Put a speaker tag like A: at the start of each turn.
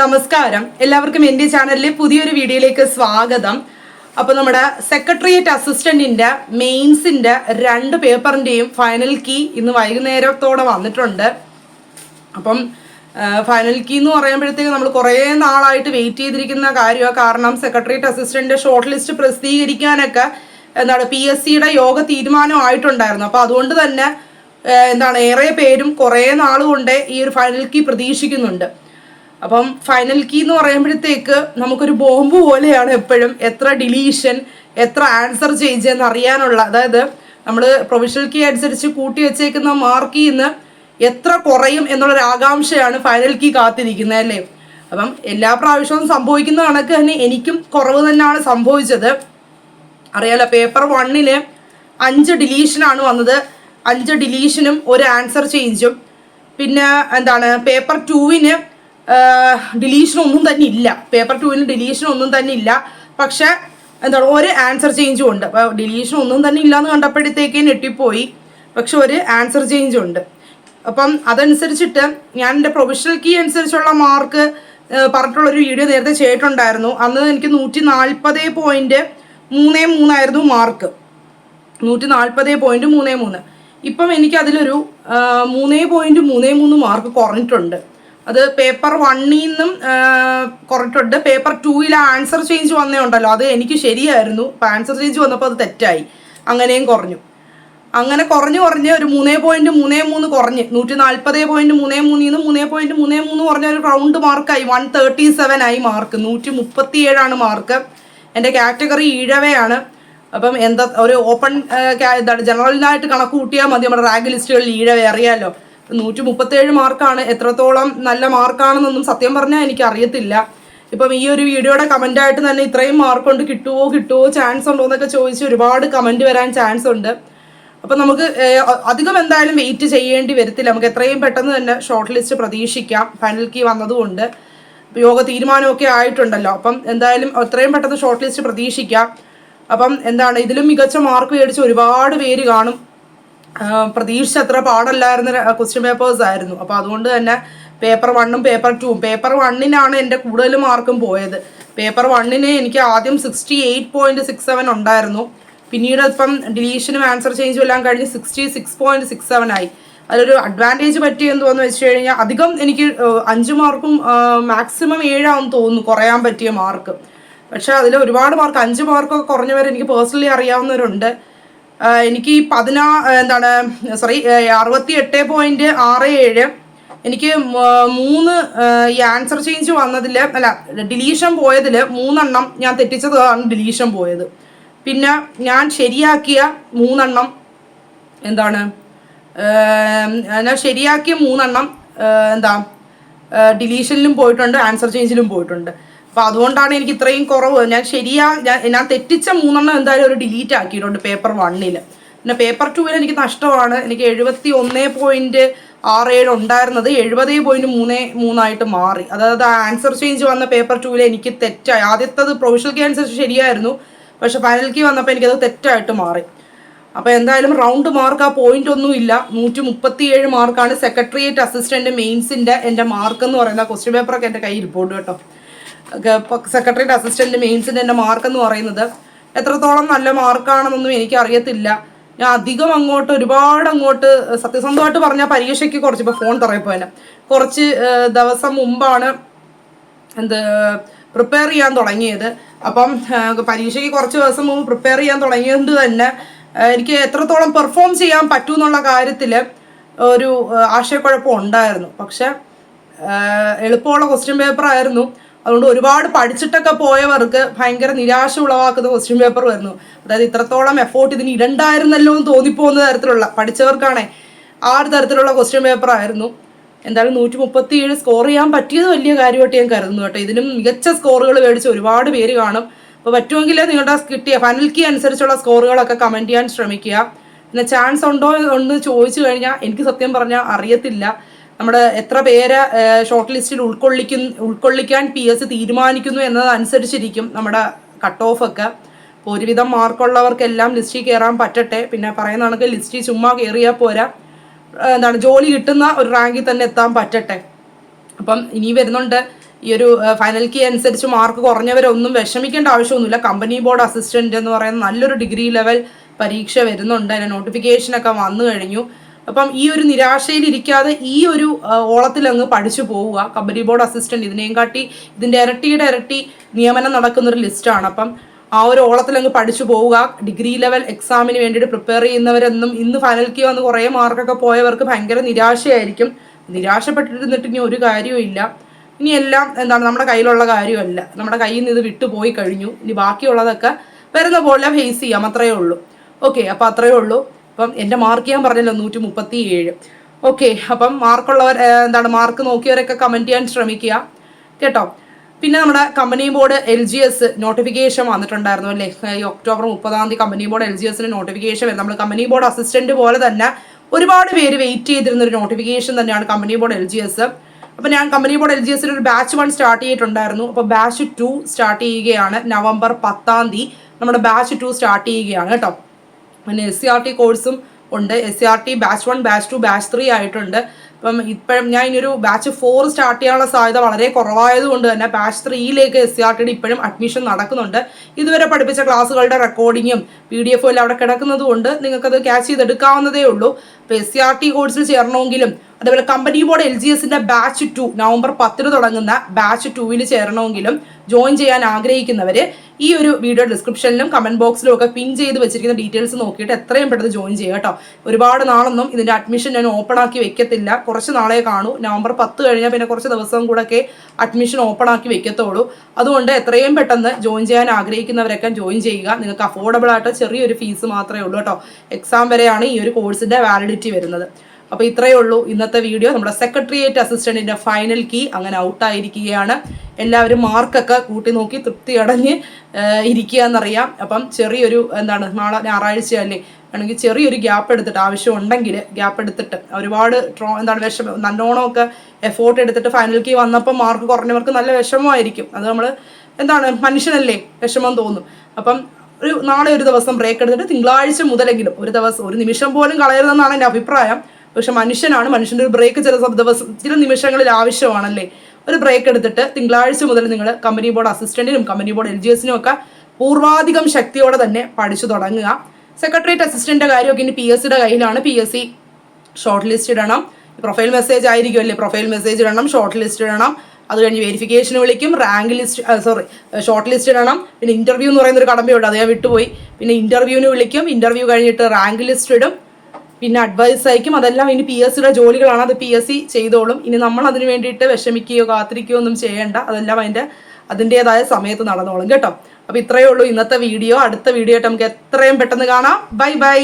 A: നമസ്കാരം. എല്ലാവർക്കും എന്റെ ചാനലിലെ പുതിയൊരു വീഡിയോയിലേക്ക് സ്വാഗതം. അപ്പോൾ നമ്മുടെ സെക്രട്ടേറിയറ്റ് അസിസ്റ്റന്റിന്റെ മെയിൻസിന്റെ രണ്ട് പേപ്പറിന്റെയും ഫൈനൽ കീ ഇന്ന് വൈകുന്നേരത്തോടെ വന്നിട്ടുണ്ട്. അപ്പം ഫൈനൽ കീ എന്ന് പറയുമ്പോഴത്തേക്ക് നമ്മൾ കുറേ നാളായിട്ട് വെയിറ്റ് ചെയ്തിരിക്കുന്ന കാര്യമാണ് കാരണം സെക്രട്ടേറിയറ്റ് അസിസ്റ്റന്റ് ഷോർട്ട് ലിസ്റ്റ് പ്രസിദ്ധീകരിക്കാനൊക്കെ എന്താണ് പി എസ് സിയുടെ യോഗ തീരുമാനമായിട്ടുണ്ടായിരുന്നു അപ്പോൾ അതുകൊണ്ട് തന്നെ എന്താണ് ഏറെ പേരും കുറേ നാളുകൊണ്ട് ഈ ഒരു ഫൈനൽ കീ പ്രതീക്ഷിക്കുന്നുണ്ട്. അപ്പം ഫൈനൽ കീ എന്ന് പറയുമ്പോഴത്തേക്ക് നമുക്കൊരു ബോംബ് പോലെയാണ് എപ്പോഴും എത്ര ഡിലീഷൻ എത്ര ആൻസർ ചേഞ്ച് എന്ന് അറിയാനുള്ള അതായത് നമ്മൾ പ്രൊവിഷണൽ കീ അനുസരിച്ച് കൂട്ടി വെച്ചേക്കുന്ന മാർക്ക് ഇന്ന് എത്ര കുറയും എന്നുള്ളൊരു ആകാംക്ഷയാണ് ഫൈനൽ കീ കാത്തിരിക്കുന്നത് അല്ലേ? അപ്പം എല്ലാ പ്രാവശ്യവും സംഭവിക്കുന്ന കണക്ക് തന്നെ എനിക്കും കുറവ് തന്നെയാണ് സംഭവിച്ചത്. അറിയാലോ പേപ്പർ വണ്ണിൽ അഞ്ച് ഡിലീഷനാണ് വന്നത്. അഞ്ച് ഡിലീഷനും ഒരു ആൻസർ ചേഞ്ചും പിന്നെ എന്താണ് പേപ്പർ ടൂവിന് ഡിലീഷൻ ഒന്നും തന്നെ ഇല്ല. പേപ്പർ ടൂവിന് ഡിലീഷൻ ഒന്നും തന്നെ ഇല്ല. പക്ഷെ എന്താണ് ഒരു ആൻസർ ചേഞ്ചും ഉണ്ട്. അപ്പോൾ ഡിലീഷൻ ഒന്നും തന്നെ ഇല്ലയെന്ന് കണ്ടപ്പോഴത്തേക്ക് ഞെട്ടിപ്പോയി. പക്ഷെ ഒരു ആൻസർ ചേഞ്ചും ഉണ്ട്. അപ്പം അതനുസരിച്ചിട്ട് ഞാൻ എന്റെ പ്രൊഫഷണൽ കീ അനുസരിച്ചുള്ള മാർക്ക് പറഞ്ഞിട്ടുള്ള ഒരു വീഡിയോ നേരത്തെ ചെയ്തിട്ടുണ്ടായിരുന്നു. അന്ന് എനിക്ക് നൂറ്റി നാൽപ്പത് പോയിന്റ് മൂന്നേ മൂന്നായിരുന്നു മാർക്ക് നൂറ്റി നാൽപ്പത് പോയിന്റ് മൂന്നേ മൂന്ന്. ഇപ്പം എനിക്ക് അതിലൊരു ആ, മൂന്നേ പോയിന്റ് മൂന്നേ മൂന്ന് മാർക്ക് കുറഞ്ഞിട്ടുണ്ട്. അത് പേപ്പർ വണ്ണിൽ നിന്നും കുറച്ചിട്ടുണ്ട് പേപ്പർ ടൂയിൽ ആൻസർ ചേഞ്ച് വന്നേ ഉണ്ടല്ലോ. അത് എനിക്ക് ശരിയായിരുന്നു. അപ്പം ആൻസർ ചേഞ്ച് വന്നപ്പോൾ അത് തെറ്റായി. അങ്ങനെയും കുറഞ്ഞു. അങ്ങനെ കുറഞ്ഞ് കുറഞ്ഞ് ഒരു മൂന്നേ പോയിന്റ് മൂന്നേ മൂന്ന് കുറഞ്ഞ്. നൂറ്റി നാൽപ്പത് പോയിന്റ് മൂന്നേ മൂന്നിൽ നിന്ന് മൂന്നേ പോയിന്റ് മൂന്നേ മൂന്ന് കുറഞ്ഞ ഒരു റൗണ്ട് മാർക്കായി വൺ തേർട്ടി സെവൻ ആയി മാർക്ക് നൂറ്റി മുപ്പത്തി ഏഴാണ് മാർക്ക് എന്റെ കാറ്റഗറി ഈഴവയാണ്. അപ്പം എന്താ ഒരു ഓപ്പൺ എന്താണ് ജനറലിനായിട്ട് കണക്ക് കൂട്ടിയാൽ മതി. നമ്മുടെ റാങ്ക് ലിസ്റ്റുകളിൽ ഈഴവ അറിയാലോ. നൂറ്റി മുപ്പത്തേഴ് മാർക്കാണ്. എത്രത്തോളം നല്ല മാർക്കാണെന്നൊന്നും സത്യം പറഞ്ഞാൽ എനിക്ക് അറിയത്തില്ല ഇപ്പം ഈ ഒരു വീഡിയോയുടെ കമന്റ് ആയിട്ട് തന്നെ ഇത്രയും മാർക്ക് കൊണ്ട് കിട്ടുമോ കിട്ടുമോ ചാൻസ് ഉണ്ടോ എന്നൊക്കെ ചോദിച്ച് ഒരുപാട് കമന്റ് വരാൻ ചാൻസ് ഉണ്ട്. അപ്പം നമുക്ക് അധികം എന്തായാലും വെയിറ്റ് ചെയ്യേണ്ടി വരത്തില്ല. നമുക്ക് എത്രയും പെട്ടെന്ന് തന്നെ ഷോർട്ട് ലിസ്റ്റ് പ്രതീക്ഷിക്കാം. ഫൈനൽ കീ വന്നതുകൊണ്ട്. യോഗ തീരുമാനമൊക്കെ ആയിട്ടുണ്ടല്ലോ. അപ്പം എന്തായാലും എത്രയും പെട്ടെന്ന് ഷോർട്ട് ലിസ്റ്റ് പ്രതീക്ഷിക്കാം. അപ്പം എന്താണ് ഇതിലും മികച്ച മാർക്ക് മേടിച്ച് ഒരുപാട് പേര് കാണും. പ്രതീക്ഷിച്ച അത്ര പാടല്ലായിരുന്ന ക്വസ്റ്റ്യൻ പേപ്പേഴ്സ് ആയിരുന്നു. അപ്പോൾ അതുകൊണ്ട് തന്നെ പേപ്പർ വണ്ണും പേപ്പർ ടൂവും പേപ്പർ വണ്ണിനാണ് എന്റെ കൂടുതൽ മാർക്കും പോയത്. പേപ്പർ വണ്ണിന് എനിക്ക് ആദ്യം sixty eight point six seven ഉണ്ടായിരുന്നു. പിന്നീട് ഇപ്പം ഡിലീഷനും ആൻസർ ചേഞ്ചും എല്ലാം കഴിഞ്ഞ് sixty six point six seven ആയി. അതിലൊരു അഡ്വാന്റേജ് പറ്റി തോന്നുന്നു വെച്ച് കഴിഞ്ഞാൽ അധികം എനിക്ക് അഞ്ച് മാർക്കും മാക്സിമം ഏഴാന്ന് തോന്നുന്നു കുറയാൻ പറ്റിയ മാർക്ക് പക്ഷെ അതിൽ ഒരുപാട് മാർക്ക് അഞ്ച് മാർക്കൊക്കെ കുറഞ്ഞവരെ എനിക്ക് പേഴ്സണലി അറിയാവുന്നവരുണ്ട്. എനിക്ക് ഈ പതിനാ എന്താണ് സോറി അറുപത്തി എട്ട് പോയിന്റ് ആറ് ഏഴ് എനിക്ക് മൂന്ന് ഈ ആൻസർ ചേഞ്ച് വന്നതിൽ അല്ല ഡിലീഷൻ പോയതിൽ മൂന്നെണ്ണം ഞാൻ തെറ്റിച്ചതാണ് ഡിലീഷൻ പോയത്. പിന്നെ ഞാൻ ശരിയാക്കിയ മൂന്നെണ്ണം എന്താണ്? ഞാൻ ശരിയാക്കിയ മൂന്നെണ്ണം എന്താ ഡിലീഷനിലും പോയിട്ടുണ്ട് ആൻസർ ചേഞ്ചിലും പോയിട്ടുണ്ട്. അപ്പൊ അതുകൊണ്ടാണ് എനിക്ക് ഇത്രയും കുറവ്. ഞാൻ ശരിയാ ഞാൻ തെറ്റിച്ച മൂന്നെണ്ണം എന്തായാലും ഒരു ഡിലീറ്റ് ആക്കിയിട്ടുണ്ട് പേപ്പർ വണ്ണിൽ പിന്നെ പേപ്പർ ടൂവിൽ എനിക്ക് നഷ്ടമാണ്. എനിക്ക് എഴുപത്തി ഒന്ന് പോയിന്റ് ആറ് ഏഴ് ഉണ്ടായിരുന്നത്. എഴുപത് പോയിന്റ് മൂന്ന് മൂന്നായിട്ട് മാറി. അതായത് ആൻസർ ചേഞ്ച് വന്ന പേപ്പർ ടൂവിൽ എനിക്ക് തെറ്റായി. ആദ്യത്തത് പ്രൊവിഷണൽ കീ ആൻസർ ശരിയായിരുന്നു. പക്ഷെ ഫൈനൽ കീ വന്നപ്പോൾ എനിക്കത് തെറ്റായിട്ട് മാറി. അപ്പോൾ എന്തായാലും റൗണ്ട് മാർക്ക് ആ പോയിന്റ് ഒന്നും ഇല്ല. നൂറ്റി മുപ്പത്തി ഏഴ് മാർക്കാണ് സെക്രട്ടേറിയറ്റ് അസിസ്റ്റന്റ് മെയിൻസിന്റെ എന്റെ മാർക്ക് എന്ന് പറയുന്ന ക്വസ്റ്റ്യൻ പേപ്പറൊക്കെ എന്റെ കയ്യിൽ ഇരിപ്പുണ്ട് കേട്ടോ. സെക്രട്ടേറിയറ്റ് അസിസ്റ്റന്റ് മെയിൻസിന്റെ എന്റെ മാർക്ക് എന്ന് പറയുന്നത് എത്രത്തോളം നല്ല മാർക്കാണെന്നൊന്നും എനിക്ക് അറിയത്തില്ല. ഞാൻ അധികം അങ്ങോട്ട് ഒരുപാട് അങ്ങോട്ട് സത്യസന്ധമായിട്ട് പറഞ്ഞാൽ പരീക്ഷയ്ക്ക് കുറച്ച് ഇപ്പോൾ ഫോൺ തുറയപ്പോനെ കുറച്ച് ദിവസം മുമ്പാണ് എന്ത് പ്രിപ്പയർ ചെയ്യാൻ തുടങ്ങിയത്. അപ്പം പരീക്ഷയ്ക്ക് കുറച്ച് ദിവസം മുമ്പ് പ്രിപ്പയർ ചെയ്യാൻ തുടങ്ങിയതുകൊണ്ട് തന്നെ എനിക്ക് എത്രത്തോളം പെർഫോം ചെയ്യാൻ പറ്റും എന്നുള്ള കാര്യത്തിൽ ഒരു ആശയക്കുഴപ്പം ഉണ്ടായിരുന്നു. പക്ഷെ എളുപ്പമുള്ള ക്വസ്റ്റ്യൻ പേപ്പർ ആയിരുന്നു. അതുകൊണ്ട് ഒരുപാട് പഠിച്ചിട്ടൊക്കെ പോയവർക്ക് ഭയങ്കര നിരാശ ഉളവാക്കുന്ന ക്വസ്റ്റ്യൻ പേപ്പർ വരുന്നു. അതായത് ഇത്രത്തോളം എഫോർട്ട് ഇതിന് ഇടണ്ടായിരുന്നല്ലോ എന്ന് തോന്നിപ്പോകുന്ന തരത്തിലുള്ള പഠിച്ചവർക്കാണേ ആ ഒരു തരത്തിലുള്ള ക്വസ്റ്റ്യൻ പേപ്പർ ആയിരുന്നു. എന്തായാലും നൂറ്റി മുപ്പത്തി ഏഴ് സ്കോർ ചെയ്യാൻ പറ്റിയത് വലിയ കാര്യമായിട്ട് ഞാൻ കരുതുന്നു കേട്ടോ. ഇതിനും മികച്ച സ്കോറുകൾ മേടിച്ച ഒരുപാട് പേര് കാണും. അപ്പോൾ പറ്റുമെങ്കിൽ നിങ്ങളുടെ കിട്ടിയ ഫൈനൽ കീ അനുസരിച്ചുള്ള സ്കോറുകളൊക്കെ കമന്റ് ചെയ്യാൻ ശ്രമിക്കുക. പിന്നെ ചാൻസ് ഉണ്ടോ എന്ന് ചോദിച്ചു കഴിഞ്ഞാൽ എനിക്ക് സത്യം പറഞ്ഞാൽ അറിയത്തില്ല. നമ്മുടെ എത്ര പേരെ ഷോർട്ട് ലിസ്റ്റിൽ ഉൾക്കൊള്ളിക്കു ഉൾക്കൊള്ളിക്കാൻ പി എസ് തീരുമാനിക്കുന്നു എന്നതനുസരിച്ചിരിക്കും നമ്മുടെ കട്ട് ഓഫ് ഒക്കെ. അപ്പോൾ ഒരുവിധം മാർക്കുള്ളവർക്കെല്ലാം ലിസ്റ്റിൽ കയറാൻ പറ്റട്ടെ. പിന്നെ പറയുന്ന കണക്ക് ലിസ്റ്റിൽ ചുമ്മാ കയറിയാൽ പോരാ. എന്താണ് ജോലി കിട്ടുന്ന ഒരു റാങ്കിൽ തന്നെ എത്താൻ പറ്റട്ടെ. അപ്പം ഇനി വരുന്നുണ്ട് ഈ ഒരു ഫൈനൽ കീ അനുസരിച്ച് മാർക്ക് കുറഞ്ഞവരൊന്നും വിഷമിക്കേണ്ട ആവശ്യമൊന്നുമില്ല. കമ്പനി ബോർഡ് അസിസ്റ്റന്റ് എന്ന് പറയുന്ന നല്ലൊരു ഡിഗ്രി ലെവൽ പരീക്ഷ വരുന്നുണ്ട്. അതിന് നോട്ടിഫിക്കേഷനൊക്കെ വന്നു കഴിഞ്ഞു. അപ്പം ഈ ഒരു നിരാശയിലിരിക്കാതെ ഈ ഒരു ഓളത്തിൽ അങ്ങ് പഠിച്ചു പോവുക. കമ്പനി ബോർഡ് അസിസ്റ്റന്റ് ഇതിനെയും കാട്ടി ഇതിന്റെ ഇരട്ടിയുടെ ഇരട്ടി നിയമനം നടക്കുന്നൊരു ലിസ്റ്റാണ് അപ്പം ആ ഒരു ഓളത്തിൽ അങ്ങ് പഠിച്ചു പോവുക. ഡിഗ്രി ലെവൽ എക്സാമിന് വേണ്ടിയിട്ട് പ്രിപ്പയർ ചെയ്യുന്നവരെന്നും ഇന്ന് ഫൈനൽ കീ വന്ന് കുറേ മാർക്കൊക്കെ പോയവർക്ക് ഭയങ്കര നിരാശയായിരിക്കും. നിരാശപ്പെട്ടിരുന്നിട്ട് ഇനി ഒരു കാര്യവുമില്ല ഇനി എല്ലാം എന്താണ് നമ്മുടെ കയ്യിലുള്ള കാര്യമല്ല. നമ്മുടെ കയ്യിൽ നിന്ന് ഇത് വിട്ടുപോയി കഴിഞ്ഞു. ഇനി ബാക്കിയുള്ളതൊക്കെ വരുന്ന പോലെ ഫേസ് ചെയ്യാം. അത്രയേ ഉള്ളൂ. ഓക്കെ അപ്പം അത്രയേ ഉള്ളൂ. അപ്പം എന്റെ മാർക്ക് ഞാൻ പറഞ്ഞല്ലോ നൂറ്റി മുപ്പത്തി ഏഴ് ഓക്കെ അപ്പം മാർക്കുള്ളവർ എന്താണ് മാർക്ക് നോക്കിയവരൊക്കെ കമന്റ് ചെയ്യാൻ ശ്രമിക്കുക. കേട്ടോ? പിന്നെ നമ്മുടെ company board L G S notification വന്നിട്ടുണ്ടായിരുന്നു അല്ലേ? ഈ ഒക്ടോബർ മുപ്പതാം തീയതി കമ്പനി ബോർഡ് എൽ ജി എസിന് നോട്ടിഫിക്കേഷൻ വരും. നമ്മൾ കമ്പനി ബോർഡ് അസിസ്റ്റന്റ് പോലെ തന്നെ ഒരുപാട് പേര് വെയിറ്റ് ചെയ്തിരുന്ന ഒരു നോട്ടിഫിക്കേഷൻ തന്നെയാണ് company board L G S അപ്പോൾ ഞാൻ കമ്പനി ബോർഡ് എൽ ജി എസിൽ ഒരു ബാച്ച് വൺ സ്റ്റാർട്ട് ചെയ്തിട്ടുണ്ടായിരുന്നു. അപ്പോൾ ബാച്ച് ടു സ്റ്റാർട്ട് ചെയ്യുകയാണ്. നവംബർ പത്താം തീയതി നമ്മുടെ ബാച്ച് ടു സ്റ്റാർട്ട് ചെയ്യുകയാണ്. കേട്ടോ? പിന്നെ എസ് സി ആർ ടി കോഴ്സും ഉണ്ട്. S C R T batch one batch two batch three ആയിട്ടുണ്ട്. അപ്പം ഇപ്പോഴും ഞാൻ ഇനിയൊരു ബാച്ച് ഫോർ സ്റ്റാർട്ട് ചെയ്യാനുള്ള സാധ്യത വളരെ കുറവായതുകൊണ്ട് തന്നെ ബാച്ച് ത്രീയിലേക്ക് എസ് സി ആർ ടിയുടെ ഇപ്പോഴും അഡ്മിഷൻ നടക്കുന്നുണ്ട്. ഇതുവരെ പഠിപ്പിച്ച ക്ലാസ്സുകളുടെ റെക്കോർഡിങ്ങും പി ഡി എഫും എല്ലാം അവിടെ കിടക്കുന്നതുകൊണ്ട് നിങ്ങൾക്കത് ക്യാച്ച് ചെയ്തെടുക്കാവുന്നതേ ഉള്ളൂ. അപ്പോൾ എസ് സി ആർ ടി കോഴ്സിൽ ചേരണമെങ്കിലും അതേപോലെ കമ്പനി ബോർഡ് എൽ ജി എസിന്റെ ബാച്ച് ടു നവംബർ പത്തിന് തുടങ്ങുന്ന ബാച്ച് ടുവിൽ ചേരണമെങ്കിലും ജോയിൻ ചെയ്യാൻ ആഗ്രഹിക്കുന്നവർ ഈ ഒരു വീഡിയോ ഡിസ്ക്രിപ്ഷനിലും കമന്റ് ബോക്സിലും ഒക്കെ പിൻ ചെയ്ത് വെച്ചിരിക്കുന്ന ഡീറ്റെയിൽസ് നോക്കിയിട്ട് എത്രയും പെട്ടെന്ന് ജോയിൻ ചെയ്യുക കേട്ടോ. ഒരുപാട് നാളൊന്നും ഇതിന്റെ അഡ്മിഷൻ ഞാൻ ഓപ്പൺ ആക്കി വെക്കത്തില്ല. കുറച്ച് നാളെ കാണൂ. നവംബർ പത്ത് കഴിഞ്ഞാൽ പിന്നെ കുറച്ച് ദിവസം കൂടെ ഒക്കെ അഡ്മിഷൻ ഓപ്പൺ ആക്കി വെക്കത്തുള്ളൂ അതുകൊണ്ട് എത്രയും പെട്ടെന്ന് ജോയിൻ ചെയ്യാൻ ആഗ്രഹിക്കുന്നവരൊക്കെ ജോയിൻ ചെയ്യുക. നിങ്ങൾക്ക് അഫോർഡബിൾ ആയിട്ട് ചെറിയൊരു ഫീസ് മാത്രമേ ഉള്ളൂ കേട്ടോ. എക്സാം വരെയാണ് ഈ ഒരു കോഴ്സിന്റെ വാലിഡിറ്റി വരുന്നത്. അപ്പോൾ ഇത്രയേ ഉള്ളൂ ഇന്നത്തെ വീഡിയോ നമ്മുടെ സെക്രട്ടേറിയറ്റ് അസിസ്റ്റന്റിന്റെ ഫൈനൽ കീ അങ്ങനെ ഔട്ടായിരിക്കുകയാണ് എല്ലാവരും മാർക്കൊക്കെ കൂട്ടി നോക്കി തൃപ്തി അടഞ്ഞ് ഇരിക്കുക എന്നറിയാം അപ്പം ചെറിയൊരു എന്താണ് നാളെ ഞായറാഴ്ച അല്ലേ? ആണെങ്കിൽ ചെറിയൊരു ഗ്യാപ്പ് എടുത്തിട്ട് ആവശ്യം ഉണ്ടെങ്കിൽ ഗ്യാപ്പ് എടുത്തിട്ട് ഒരുപാട് ട്രോ എന്താണ് വിഷമം നല്ലോണമൊക്കെ എഫോർട്ട് എടുത്തിട്ട് ഫൈനൽ കീ വന്നപ്പോൾ മാർക്ക് കുറഞ്ഞവർക്ക് നല്ല വിഷമമായിരിക്കും. അത് നമ്മൾ എന്താണ് മനുഷ്യനല്ലേ? വിഷമം തോന്നും. അപ്പം ഒരു നാളെ ഒരു ദിവസം ബ്രേക്ക് എടുത്തിട്ട് തിങ്കളാഴ്ച മുതലെങ്കിലും ഒരു ദിവസം ഒരു നിമിഷം പോലും കളയരുതെന്നാണ് എന്റെ അഭിപ്രായം. പക്ഷെ മനുഷ്യനാണ് മനുഷ്യന്റെ ഒരു ബ്രേക്ക് ചില ദിവസം ചില നിമിഷങ്ങളിൽ ആവശ്യമാണല്ലേ? ഒരു ബ്രേക്ക് എടുത്തിട്ട് തിങ്കളാഴ്ച മുതൽ നിങ്ങൾ കമ്പനി ബോർഡ് അസിസ്റ്റന്റിനും കമ്പനി ബോർഡ് എൽ ജി എസിനും ഒക്കെ പൂർവാധികം ശക്തിയോടെ തന്നെ പഠിച്ചു തുടങ്ങുക. സെക്രട്ടേറിയറ്റ് അസിസ്റ്റന്റിന്റെ കാര്യമൊക്കെ ഇനി പി എസ് സിയുടെ കയ്യിലാണ്. P S C short list ഇടണം. പ്രൊഫൈൽ മെസ്സേജ് ആയിരിക്കുമല്ലേ? പ്രൊഫൈൽ മെസ്സേജ് ഇടണം ഷോർട്ട് ലിസ്റ്റ് ഇടണം. അത് കഴിഞ്ഞ് വെരിഫിക്കേഷൻ വിളിക്കും rank list sorry short list ഇടണം. പിന്നെ ഇന്റർവ്യൂ എന്ന് പറയുന്ന ഒരു കടമ്പയുണ്ട് അത് ഞാൻ വിട്ടുപോയി. പിന്നെ ഇന്റർവ്യൂവിന് വിളിക്കും ഇന്റർവ്യൂ കഴിഞ്ഞിട്ട് റാങ്ക് ലിസ്റ്റ് ഇടും. പിന്നെ അഡ്വൈസ് അയക്കും. അതെല്ലാം ഇനി പി എസ് സിയുടെ ജോലികളാണ്. അത് പി എസ് സി ചെയ്തോളും. ഇനി നമ്മൾ അതിന് വേണ്ടിയിട്ട് വിഷമിക്കുകയോ കാത്തിരിക്കുകയോ ഒന്നും ചെയ്യേണ്ട. അതെല്ലാം അതിന്റെ അതിന്റേതായ സമയത്ത് നടന്നോളും. കേട്ടോ? അപ്പോൾ ഇത്രയേ ഉള്ളൂ ഇന്നത്തെ വീഡിയോ. അടുത്ത വീഡിയോ ആയിട്ട് നമുക്ക് എത്രയും പെട്ടെന്ന് കാണാം. Bye bye